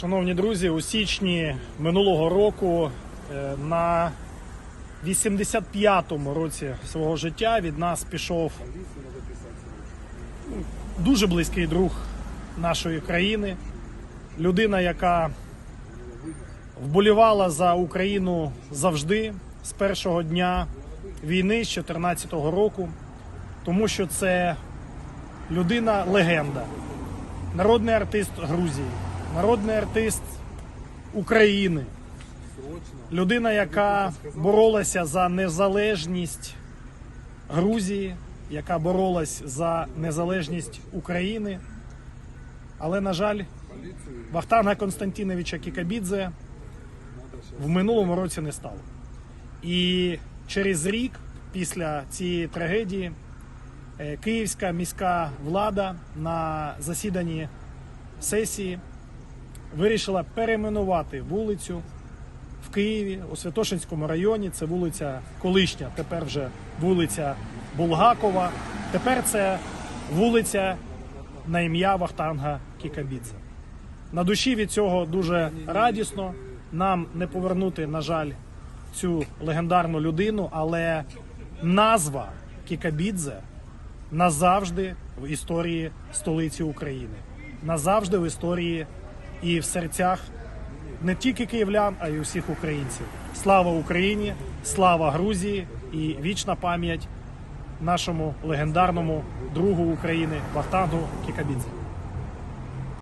Шановні друзі, у січні минулого року е, на 85-му році свого життя від нас пішов ну, дуже близький друг нашої країни, людина, яка вболівала за Україну завжди з першого дня війни з 2014 року, тому що це людина легенда, народний артист Грузії, народний артист України, людина, яка боролася за незалежність Грузії, яка боролась за незалежність України. Але, на жаль, Вахтанга Константиновича Кікабідзе в минулому році не стало. І через рік після цієї трагедії е, київська міська влада на засіданні сесії вирішила перейменувати вулицю в Києві у Святошинському районі. Це вулиця колишня, тепер вже вулиця Булгакова. Тепер це вулиця на ім'я Вахтанга Кікабідзе. На душі від цього дуже радісно. Нам не повернути, на жаль, цю легендарну людину, але назва Кікабідзе назавжди в історії столиці України, назавжди в історії і в серцях не тільки київлян, а й усіх українців. Слава Україні, слава Грузії і вічна пам'ять нашому легендарному другу України Вахтангу Кікабідзе.